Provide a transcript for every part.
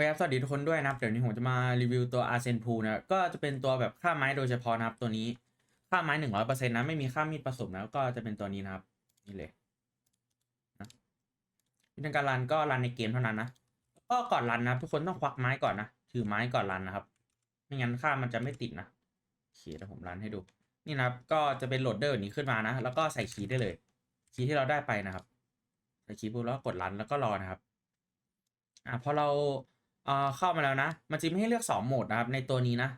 เคครับ สวัสดีทุกคนด้วยนะครับ เดี๋ยวนี้ผมจะมารีวิวตัวอาร์เซนพูนะ ก็จะเป็นตัวแบบค่าไม้โดยเฉพาะนะครับ ตัวนี้ ค่าไม้หนึ่งร้อยเปอร์เซ็นต์นะ ไม่มีค่ามีดผสมนะก็จะเป็นตัวนี้นะครับ นี่เลยนะวิธีการรันก็รันในเกมเท่านั้นนะ ก็ก่อนรันนะทุกคนต้องควักไม้ก่อนนะ ถือไม้ก่อนรันนะครับ ไม่งั้นค่ามันจะไม่ติดนะโอเคเดี๋ยวผมรันให้ดู นี่นะครับ ก็จะเป็นโหลดเดอร์นี้ขึ้นมานะ แล้วก็ใส่คีย์ได้เลย คีย์ที่เราได้ไปนะครับ ใส่คีย์ปุ๊บแล้วก็กดรันแล้วก็รอนะครับ อ่าพอเรา เอ่อเข้ามาแล้วนะ มันจะไม่ให้เลือก 2 โหมดนะครับ ในตัวนี้นะ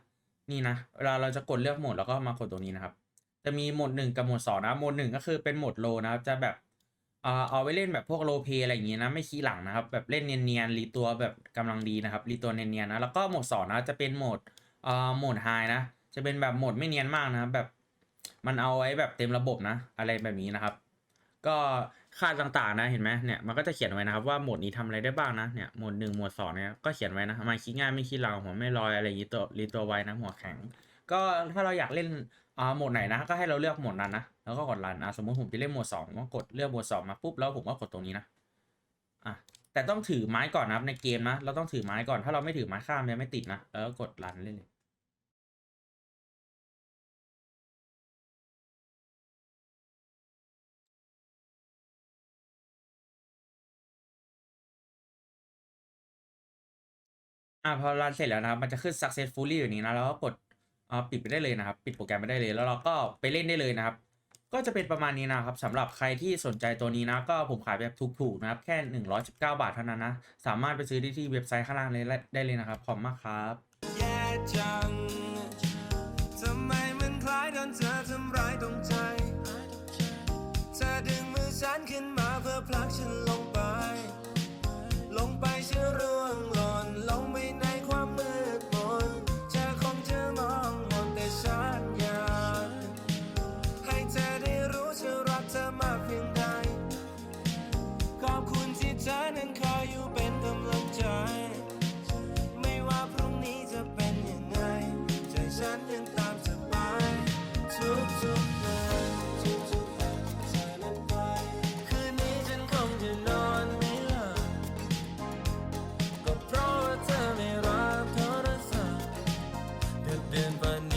นี่นะ เวลาเราจะกดเลือกโหมดแล้วก็มากดตรงนี้นะครับ จะมีโหมดหนึ่งกับโหมดสองนะโหมดหนึ่งก็คือเป็นโหมดโลนะครับ จะแบบเอ่อเอาไว้เล่นแบบพวกโลเพอะไรอย่างงี้นะ ไม่ขี้หลังนะครับ แบบเล่นเนียนๆ รีตัวแบบกำลังดีนะครับ รีตัวเนียนๆนะ แล้วก็โหมดสองนะ จะเป็นโหมดเอ่อโหมดไฮนะ จะเป็นแบบโหมดไม่เนียนมากนะครับ แบบมันเอาไว้แบบเต็มระบบนะ อะไรแบบนี้นะครับ ก็ค่าต่างๆนะเห็นไหมเนี่ยมันก็จะเขียนไว้นะครับว่าโหมดนี้ทำอะไรได้บ้างนะเนี่ยโหมดหนึ่งหมวดสองเนี่ยก็เขียนไว้นะมาคิดง่ายไม่คิดเราหัวไม่ลอยอะไรอย่างงี้ตัวรีตัวไวนะหัวแข็ง ก็ถ้าเราอยากเล่นอ่าโหมดไหนนะก็ให้เราเลือกโหมดนั้นนะแล้วก็กดรันอะสมมติผมจะเล่นหมวดสองก็กดเลือกหมวดสองมาปุ๊บแล้วผมก็กดตรงนี้นะอะแต่ต้องถือไม้ก่อนนะครับในเกมนะเราต้องถือไม้ก่อนถ้าเราไม่ถือไม้ข้ามเนี่ยไม่ติดนะแล้วก็กดรันเล่นเลย อ่าพอรันเสร็จแล้วนะครับ มันจะขึ้น successfully อยู่นี้นะแล้วก็กดอ่าปิดไปได้เลยนะครับ ปิดโปรแกรมไปได้เลย แล้วเราก็ไปเล่นได้เลยนะครับ ก็จะเป็นประมาณนี้นะครับสำหรับใครที่สนใจตัวนี้นะ ก็ผมขายแบบถูกๆนะครับ แค่ 119 บาทเท่านั้นนะ สามารถไปซื้อได้ที่เว็บไซต์ข้างล่างเลยได้เลยนะครับ ขอบมากครับแย่จังทำไมมันคล้ายโดนเธอทำร้ายตรงใจเธอดึงมือฉันขึ้นมาเพื่อผลักฉันลง ฉันยังตามเธอไปทุกทุกๆวันทุกทุกๆวันที่เธอนั้นไป คืนนี้ฉันคงจะนอนไม่หลับก็เพราะว่าเธอไม่รับโทรศัพท์ดึกดื่นปัน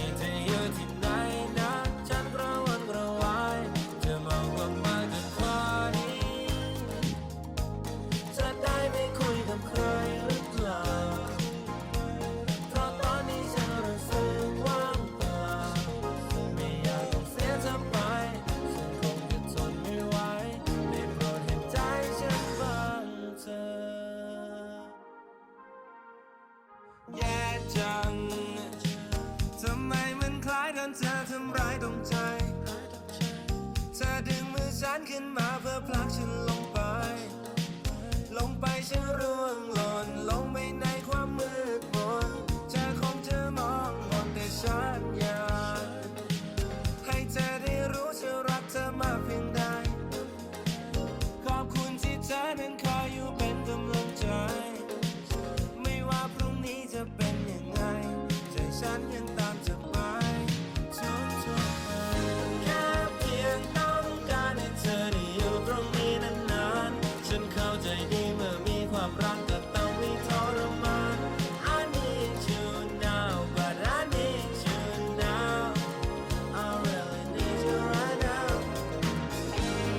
นขึ้นมาเพื่อผลักฉันลง